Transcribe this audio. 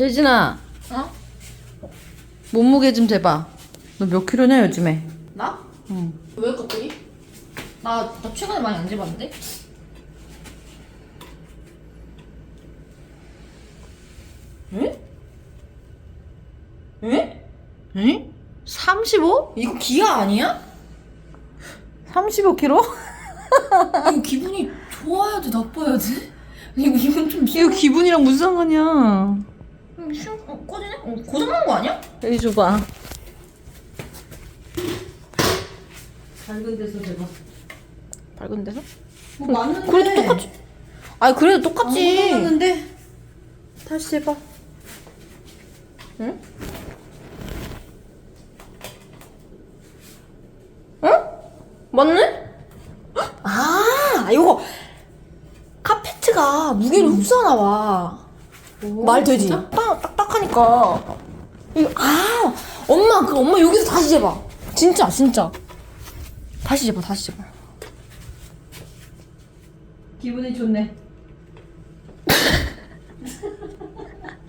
예진아, 어? 몸무게 좀 재봐. 너 몇 킬로냐 요즘에? 나? 응. 왜 갑자기? 나, 나 최근에 많이 안 재봤는데? 응? 응? 응? 35? 이거 기아 아니야? 35 킬로? 이거 기분이 좋아야 돼, 나빠야 돼? 이거 기분 좀 이거 기분이랑 무슨 상관이야? 음, 쉬 어, 꺼지네? 어, 고장난 거 아니야? 여기 줘봐. 밝은 데서 재봐. 밝은 데서? 뭐 맞는데. 그래도 똑같지. 아니 그래도 똑같지. 맞는데. 다시 재봐. 응? 맞네? 아, 이거 카페트가 무게를 흡수하나 봐. 말 되지? 딱, 딱딱하니까. 아! 엄마, 그 엄마 여기서 다시 재봐. 진짜, 진짜. 다시 재봐, 다시 재봐. 기분이 좋네.